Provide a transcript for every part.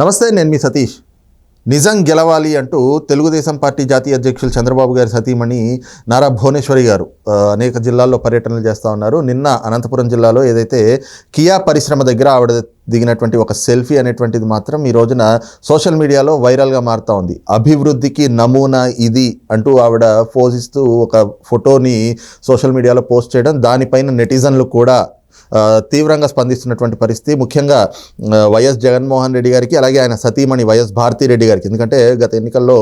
నమస్తే నేను మీ సతీష్. నిజం గెలవాలి అంటూ తెలుగుదేశం పార్టీ జాతీయ అధ్యక్షులు చంద్రబాబు గారి సతీమణి నారా భువనేశ్వరి గారు అనేక జిల్లాల్లో పర్యటనలు చేస్తూ ఉన్నారు. నిన్న అనంతపురం జిల్లాలో ఏదైతే కియా పరిశ్రమ దగ్గర ఆవిడ దిగినటువంటి ఒక సెల్ఫీ అనేటువంటిది మాత్రం ఈ రోజున సోషల్ మీడియాలో వైరల్గా మారుతూ ఉంది. అభివృద్ధికి నమూనా ఇది అంటూ ఆవిడ పోజిస్తూ ఒక ఫోటోని సోషల్ మీడియాలో పోస్ట్ చేయడం దానిపైన నెటిజన్లు కూడా తీవ్రంగా స్పందిస్తున్నటువంటి పరిస్థితి. ముఖ్యంగా వైఎస్ జగన్మోహన్ రెడ్డి గారికి అలాగే ఆయన సతీమణి వైఎస్ భారతీ రెడ్డి గారికి. ఎందుకంటే గత ఎన్నికల్లో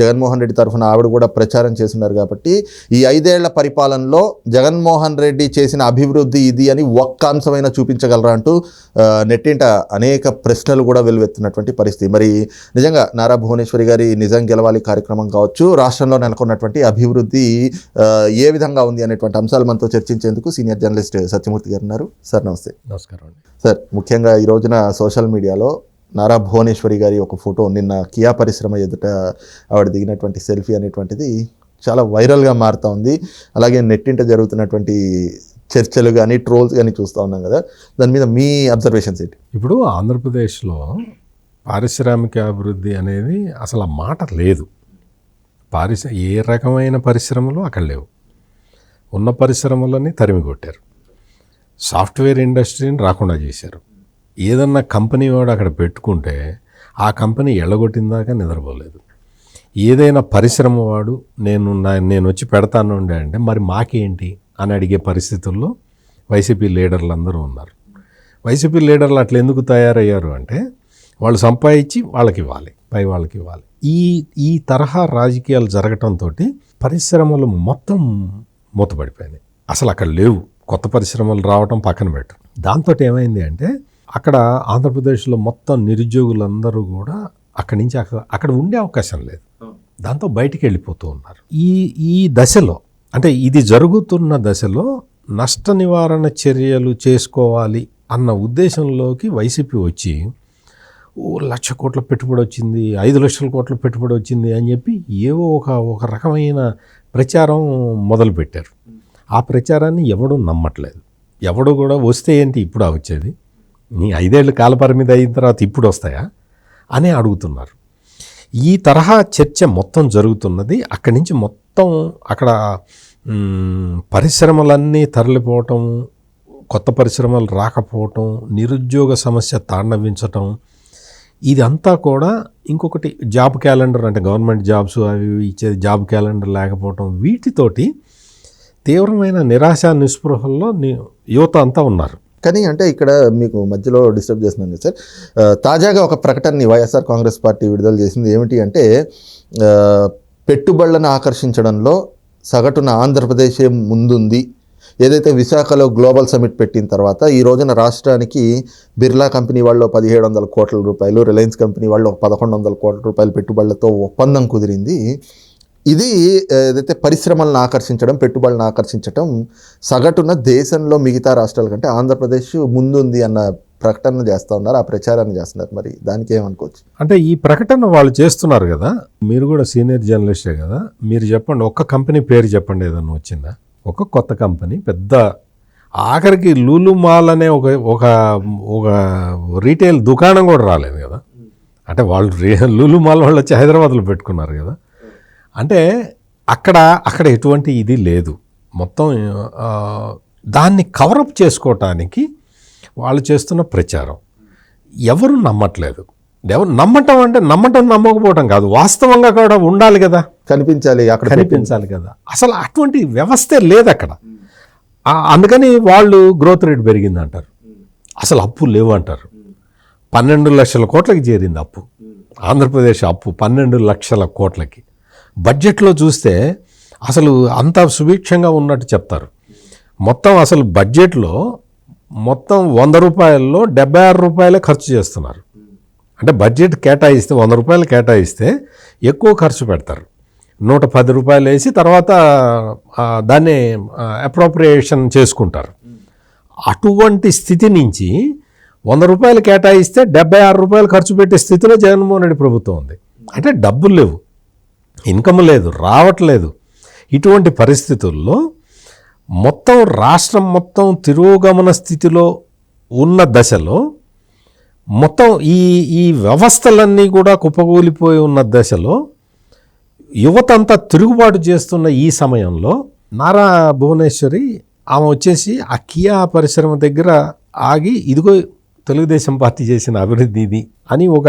జగన్మోహన్ రెడ్డి తరఫున ఆవిడ కూడా ప్రచారం చేస్తున్నారు కాబట్టి ఈ ఐదేళ్ళ పరిపాలనలో జగన్మోహన్ రెడ్డి చేసిన అభివృద్ధి ఇది అని ఒక్క అంశమైనా చూపించగలరా అంటూ నెట్టింట అనేక ప్రశ్నలు కూడా వెలువెత్తున్నటువంటి పరిస్థితి. మరి నిజంగా నారా భువనేశ్వరి గారి నిజం గెలవాలి కార్యక్రమం కావచ్చు రాష్ట్రంలో నెలకొన్నటువంటి అభివృద్ధి ఏ విధంగా ఉంది అనేటువంటి అంశాలు మనతో చర్చించేందుకు సీనియర్ జర్నలిస్ట్ సత్యమూర్తి గారు ఉన్నారు. సార్ నమస్తే. నమస్కారం అండి. సార్ ముఖ్యంగా ఈ రోజున సోషల్ మీడియాలో నారా భువనేశ్వరి గారి ఒక ఫోటో నిన్న కియా పరిశ్రమ ఎదుట ఆవిడ దిగినటువంటి సెల్ఫీ అనేటువంటిది చాలా వైరల్గా మారుతూ ఉంది. అలాగే నెట్టింట జరుగుతున్నటువంటి చర్చలు కానీ ట్రోల్స్ కానీ చూస్తూ ఉన్నాం కదా. దాని మీద మీ అబ్జర్వేషన్స్ ఏంటి? ఇప్పుడు ఆంధ్రప్రదేశ్లో పారిశ్రామిక అభివృద్ధి అనేది అసలు ఆ మాట లేదు. పారిశ్ర ఏ రకమైన పరిశ్రమలు అక్కడ లేవు. ఉన్న పరిశ్రమలని తరిమి కొట్టారు సాఫ్ట్వేర్ ఇండస్ట్రీని రాకుండా చేశారు. ఏదన్నా కంపెనీ వాడు అక్కడ పెట్టుకుంటే ఆ కంపెనీ ఎళ్ళగొట్టిందాక నిద్రపోలేదు. ఏదైనా పరిశ్రమ వాడు నేను నా- నేను వచ్చి పెడతాను ఉండే అంటే మరి మాకేంటి అని అడిగే పరిస్థితుల్లో వైసీపీ లీడర్లు అందరూ ఉన్నారు. వైసీపీ లీడర్లు అట్లా ఎందుకు తయారయ్యారు అంటే వాళ్ళు సంపాదించి వాళ్ళకి ఇవ్వాలి పై వాళ్ళకి ఇవ్వాలి. ఈ ఈ తరహా రాజకీయాలు జరగటంతో పరిశ్రమలు మొత్తం మూతపడిపోయినాయి. అసలు అక్కడ లేవు. కొత్త పరిశ్రమలు రావటం పక్కన పెట్టు. దాంతో ఏమైంది అంటే అక్కడ ఆంధ్రప్రదేశ్లో మొత్తం నిరుద్యోగులందరూ కూడా అక్కడి నుంచి అక్కడ అక్కడ ఉండే అవకాశం లేదు. దాంతో బయటికి వెళ్ళిపోతూ ఉన్నారు. ఈ ఈ దశలో అంటే ఇది జరుగుతున్న దశలో నష్ట నివారణ చర్యలు చేసుకోవాలి అన్న ఉద్దేశంలోకి వైసీపీ వచ్చి ఓ లక్ష కోట్ల పెట్టుబడి వచ్చింది ఐదు లక్షల కోట్ల పెట్టుబడి వచ్చింది అని చెప్పి ఏవో ఒక ఒక రకమైన ప్రచారం మొదలుపెట్టారు. ఆ ప్రచారాన్ని ఎవడూ నమ్మట్లేదు. ఎవడు కూడా వస్తే ఏంటి ఇప్పుడు వచ్చేది? నీ ఐదేళ్ళు కాలపరిమితి అయిన తర్వాత ఇప్పుడు వస్తాయా? అని అడుగుతున్నారు. ఈ తరహా చర్చ మొత్తం జరుగుతున్నది అక్కడి నుంచి మొత్తం అక్కడ పరిశ్రమలన్నీ తరలిపోవటం కొత్త పరిశ్రమలు రాకపోవటం నిరుద్యోగ సమస్య తాండవించటం ఇదంతా కూడా ఇంకొకటి జాబ్ క్యాలెండర్ అంటే గవర్నమెంట్ జాబ్స్ అవి ఇచ్చేది జాబ్ క్యాలెండర్ లేకపోవటం వీటితోటి తీవ్రమైన నిరాశ నిస్పృహల్లో యువత అంతా ఉన్నారు. కానీ అంటే ఇక్కడ మీకు మధ్యలో డిస్టర్బ్ చేస్తున్నాను సార్. తాజాగా ఒక ప్రకటనని వైఎస్ఆర్ కాంగ్రెస్ పార్టీ విడుదల చేసింది ఏమిటి అంటే పెట్టుబడులను ఆకర్షించడంలో సగటున ఆంధ్రప్రదేశే ముందుంది. ఏదైతే విశాఖలో గ్లోబల్ సమిట్ పెట్టిన తర్వాత ఈ రోజున రాష్ట్రానికి బిర్లా కంపెనీ వాళ్ళు పదిహేడు వందల కోట్ల రూపాయలు రిలయన్స్ కంపెనీ వాళ్ళు ఒక పదకొండు వందల కోట్ల రూపాయల పెట్టుబడులతో ఒప్పందం కుదిరింది. ఇది ఏదైతే పరిశ్రమలను ఆకర్షించడం పెట్టుబడులను ఆకర్షించడం సగటున దేశంలో మిగతా రాష్ట్రాల కంటే ఆంధ్రప్రదేశ్ ముందుంది అన్న ప్రకటన చేస్తూ ఉన్నారు ఆ ప్రచారాన్ని చేస్తున్నారు. మరి దానికి ఏమనుకోవచ్చు? అంటే ఈ ప్రకటన వాళ్ళు చేస్తున్నారు కదా మీరు కూడా సీనియర్ జర్నలిస్టే కదా మీరు చెప్పండి ఒక్క కంపెనీ పేరు చెప్పండి ఏదన్నా వచ్చిందా? ఒక కొత్త కంపెనీ పెద్ద ఆఖరికి లూలు మాల్ అనే ఒక ఒక ఒక రీటైల్ దుకాణం కూడా రాలేదు కదా. అంటే వాళ్ళు రే- లూలు మాల్ వాళ్ళు వచ్చి హైదరాబాద్లో పెట్టుకున్నారు కదా. అంటే అక్కడ అక్కడ ఎటువంటి ఇది లేదు. మొత్తం దాన్ని కవరప్ చేసుకోవటానికి వాళ్ళు చేస్తున్న ప్రచారం. ఎవరు నమ్మట్లేదు. ఎవరు నమ్మటం అంటే నమ్మటం నమ్మకపోవటం కాదు. వాస్తవంగా కూడా ఉండాలి కదా. కనిపించాలి అక్కడ కనిపించాలి కదా. అసలు అటువంటి వ్యవస్థే లేదు అక్కడ. అందుకని వాళ్ళు గ్రోత్ రేట్ పెరిగింది అంటారు అసలు అప్పు లేవు అంటారు పన్నెండు లక్షల కోట్లకి చేరింది అప్పు. ఆంధ్రప్రదేశ్ అప్పు పన్నెండు లక్షల కోట్లకి. బడ్జెట్లో చూస్తే అసలు అంత సుభిక్షంగా ఉన్నట్టు చెప్తారు. మొత్తం అసలు బడ్జెట్లో మొత్తం వంద రూపాయల్లో డెబ్బై ఆరు రూపాయలే ఖర్చు చేస్తున్నారు. అంటే బడ్జెట్ కేటాయిస్తే వంద రూపాయలు కేటాయిస్తే ఎక్కువ ఖర్చు పెడతారు. నూట పది రూపాయలు వేసి తర్వాత దాన్ని అప్రోప్రియేషన్ చేసుకుంటారు. అటువంటి స్థితి నుంచి వంద రూపాయలు కేటాయిస్తే డెబ్బై ఆరు రూపాయలు ఖర్చు పెట్టే స్థితిలో జగన్మోహన్ రెడ్డి ప్రభుత్వం ఉంది. అంటే డబ్బులు లేవు. ఇన్కమ్ లేదు రావట్లేదు. ఇటువంటి పరిస్థితుల్లో మొత్తం రాష్ట్రం మొత్తం తిరోగమన స్థితిలో ఉన్న దశలో మొత్తం ఈ ఈ వ్యవస్థలన్నీ కూడా కుప్పకూలిపోయి ఉన్న దశలో యువత అంతా తిరుగుబాటు చేస్తున్న ఈ సమయంలో నారా భువనేశ్వరి ఆమె వచ్చేసి ఆ కియా పరిశ్రమ దగ్గర ఆగి ఇదిగో తెలుగుదేశం పార్టీ చేసిన అభివృద్ధి ఇది అని ఒక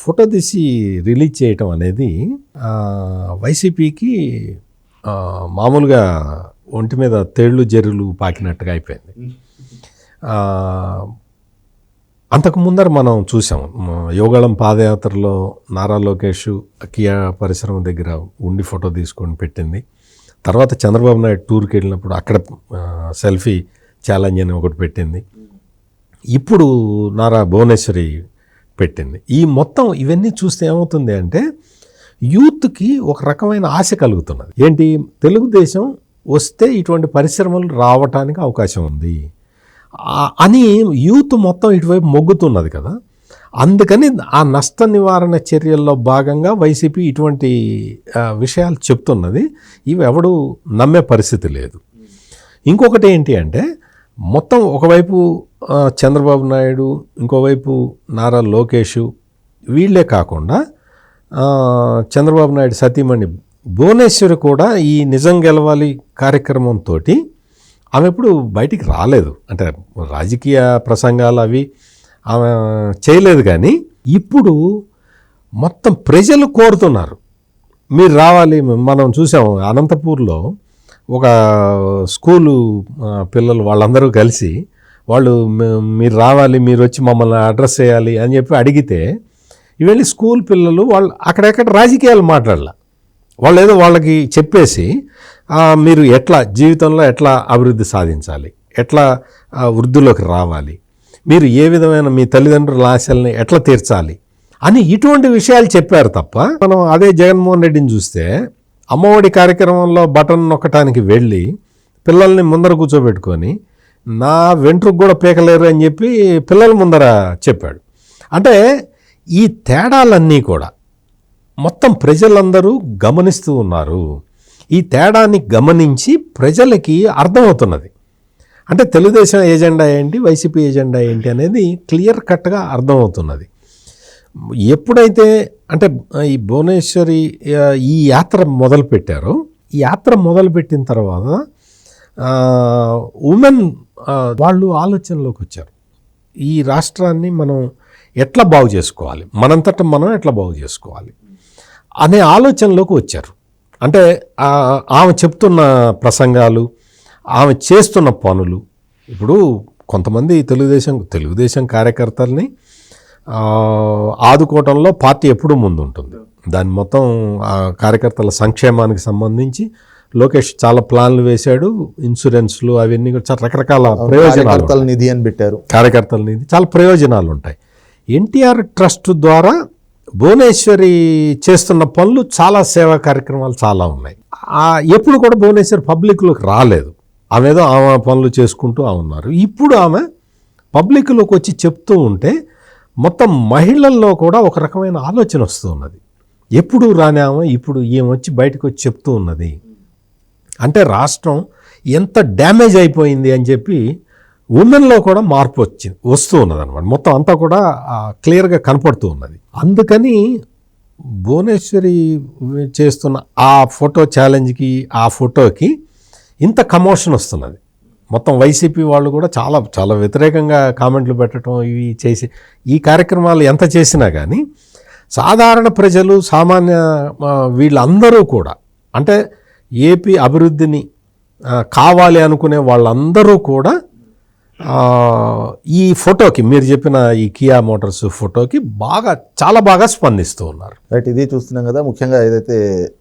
ఫోటో తీసి రిలీజ్ చేయటం అనేది వైసీపీకి మామూలుగా ఒంటి మీద తేళ్ళు జర్రులు పాకినట్టుగా అయిపోయింది. అంతకు ముందర మనం చూసాం యోగాళం పాదయాత్రలో నారా లోకేష్ కియా పరిశ్రమ దగ్గర ఉండి ఫోటో తీసుకొని పెట్టింది. తర్వాత చంద్రబాబు నాయుడు టూర్కి వెళ్ళినప్పుడు అక్కడ సెల్ఫీ ఛాలెంజ్ అని ఒకటి పెట్టింది. ఇప్పుడు నారా భువనేశ్వరి పెట్టింది. ఈ మొత్తం ఇవన్నీ చూస్తే ఏమవుతుంది అంటే యూత్కి ఒక రకమైన ఆశ కలుగుతున్నది. ఏంటి? తెలుగుదేశం వస్తే ఇటువంటి పరిశ్రమలు రావటానికి అవకాశం ఉంది. అని యూత్ మొత్తం ఇటువైపు మొగ్గుతున్నది కదా. అందుకని ఆ నష్ట నివారణ చర్యల్లో భాగంగా వైసీపీ ఇటువంటి విషయాలు చెప్తున్నది. ఇవి ఎవడు నమ్మే పరిస్థితి లేదు. ఇంకొకటి ఏంటి అంటే మొత్తం ఒకవైపు చంద్రబాబు నాయుడు ఇంకోవైపు నారా లోకేష్ వీళ్ళే కాకుండా చంద్రబాబు నాయుడు సతీమణి భువనేశ్వరి కూడా ఈ నిజం గెలవాలి కార్యక్రమంతో ఆమె ఇప్పుడు బయటికి రాలేదు. అంటే రాజకీయ ప్రసంగాలు అవి ఆమె చేయలేదు కానీ ఇప్పుడు మొత్తం ప్రజలు కోరుతున్నారు. మీరు రావాలి మనం చూసాం అనంతపూర్లో ఒక స్కూలు పిల్లలు వాళ్ళందరూ కలిసి వాళ్ళు మీరు రావాలి మీరు వచ్చి మమ్మల్ని అడ్రస్ చేయాలి అని చెప్పి అడిగితే ఇవన్నీ స్కూల్ పిల్లలు వాళ్ళు అక్కడెక్కడ రాజకీయాలు మాట్లాడాల. వాళ్ళు ఏదో వాళ్ళకి చెప్పేసి మీరు ఎట్లా జీవితంలో ఎట్లా అభివృద్ధి సాధించాలి? ఎట్లా వృద్ధిలోకి రావాలి? మీరు ఏ విధమైన మీ తల్లిదండ్రుల ఆశల్ని ఎట్లా తీర్చాలి? అని ఇటువంటి విషయాలు చెప్పారు తప్ప మనం అదే జగన్మోహన్ రెడ్డిని చూస్తే అమ్మఒడి కార్యక్రమంలో బటన్ నొక్కటానికి వెళ్ళి పిల్లల్ని ముందర కూర్చోబెట్టుకొని నా వెంట్రుకు కూడా పీకలేరు అని చెప్పి పిల్లల ముందర చెప్పాడు. అంటే ఈ తేడాలన్నీ కూడా మొత్తం ప్రజలందరూ గమనిస్తూ ఉన్నారు. ఈ తేడాన్ని గమనించి ప్రజలకి అర్థమవుతున్నది. అంటే తెలుగుదేశం ఏజెండా ఏంటి వైసీపీ ఏజెండా ఏంటి అనేది క్లియర్ కట్గా అర్థమవుతున్నది. ఎప్పుడైతే అంటే ఈ భువనేశ్వరి ఈ యాత్ర మొదలుపెట్టారో ఈ యాత్ర మొదలుపెట్టిన తర్వాత ఉమెన్ వాళ్ళు ఆలోచనలోకి వచ్చారు. ఈ రాష్ట్రాన్ని మనం ఎట్లా బాగు చేసుకోవాలి? మనంతట మనం ఎట్లా బాగు చేసుకోవాలి? అనే ఆలోచనలోకి వచ్చారు. అంటే ఆమె చెప్తున్న ప్రసంగాలు ఆమె చేస్తున్న పనులు ఇప్పుడు కొంతమంది తెలుగుదేశం తెలుగుదేశం కార్యకర్తల్ని ఆదుకోవటంలో పార్టీ ఎప్పుడూ ముందు ఉంటుంది దాని మొత్తం ఆ కార్యకర్తల సంక్షేమానికి సంబంధించి లోకేష్ చాలా ప్లాన్లు వేశాడు ఇన్సూరెన్స్లు అవన్నీ కూడా చాలా రకరకాల ప్రయోజనాలు కార్యకర్తల నిధి అని పెట్టారు. కార్యకర్తల నుంచి చాలా ప్రయోజనాలు ఉంటాయి. ఎన్టీఆర్ ట్రస్ట్ ద్వారా భువనేశ్వరి చేస్తున్న పనులు చాలా సేవా కార్యక్రమాలు చాలా ఉన్నాయి. ఎప్పుడు కూడా భువనేశ్వరి పబ్లిక్లోకి రాలేదు. ఆమె ఏదో ఆమె పనులు చేసుకుంటూ ఉన్నారు. ఇప్పుడు ఆమె పబ్లిక్లోకి వచ్చి చెప్తూ ఉంటే మొత్తం మహిళల్లో కూడా ఒక రకమైన ఆలోచన వస్తూ ఉన్నది. ఎప్పుడు రాని ఆమె ఇప్పుడు ఈమె వచ్చి బయటకు వచ్చి చెప్తూ ఉన్నది. అంటే రాష్ట్రం ఎంత డ్యామేజ్ అయిపోయింది అని చెప్పి ఉమెన్లో కూడా మార్పు వచ్చింది వస్తూ ఉన్నది అనమాట మొత్తం అంతా కూడా క్లియర్గా కనపడుతూ ఉన్నది. అందుకని భువనేశ్వరి చేస్తున్న ఆ ఫోటో ఛాలెంజ్కి ఆ ఫోటోకి ఇంత కమోషన్ వస్తున్నది. మొత్తం వైసీపీ వాళ్ళు కూడా చాలా చాలా వ్యతిరేకంగా కామెంట్లు పెట్టడం ఇవి చేసి ఈ కార్యక్రమాలు ఎంత చేసినా కానీ సాధారణ ప్రజలు సామాన్య వీళ్ళందరూ కూడా అంటే ఏపీ అభివృద్ధిని కావాలి అనుకునే వాళ్ళందరూ కూడా ఈ ఫోటోకి మీరు చెప్పిన ఈ కియా మోటార్స్ ఫోటోకి బాగా చాలా బాగా స్పందిస్తూ ఉన్నారు. రైట్ ఇది చూస్తున్నాం కదా ముఖ్యంగా ఏదైతే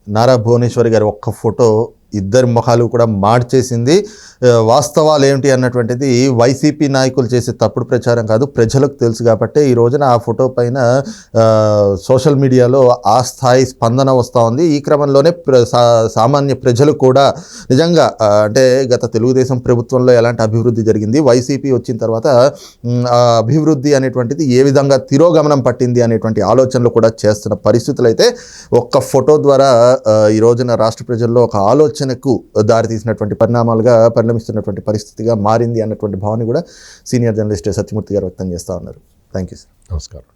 నారా భువనేశ్వరి గారి ఒక్క ఫోటో ఇద్దరి ముఖాలు కూడా మార్చేసింది. వాస్తవాలు ఏమిటి అన్నటువంటిది వైసీపీ నాయకులు చేసే తప్పుడు ప్రచారం కాదు ప్రజలకు తెలుసు కాబట్టి ఈ రోజున ఆ ఫోటో పైన సోషల్ మీడియాలో ఆ స్థాయి స్పందన వస్తూ ఉంది. ఈ క్రమంలోనే ప్ర సా- సామాన్య ప్రజలు కూడా నిజంగా అంటే గత తెలుగుదేశం ప్రభుత్వంలో ఎలాంటి అభివృద్ధి జరిగింది వైసీపీ వచ్చిన తర్వాత అభివృద్ధి అనేటువంటిది ఏ విధంగా తిరోగమనం పట్టింది అనేటువంటి ఆలోచనలు కూడా చేస్తున్న పరిస్థితులు అయితే ఒక్క ఫోటో ద్వారా ఈ రోజున రాష్ట్ర ప్రజల్లో ఒక ఆలోచన ఆలోచనకు దారితీసినటువంటి పరిణామాలుగా పరిణమిస్తున్నటువంటి పరిస్థితిగా మారింది అన్నటువంటి భావన కూడా సీనియర్ జర్నలిస్ట్ సత్యమూర్తి గారు వ్యక్తం చేస్తూ ఉన్నారు. Thank you sir. నమస్కారం.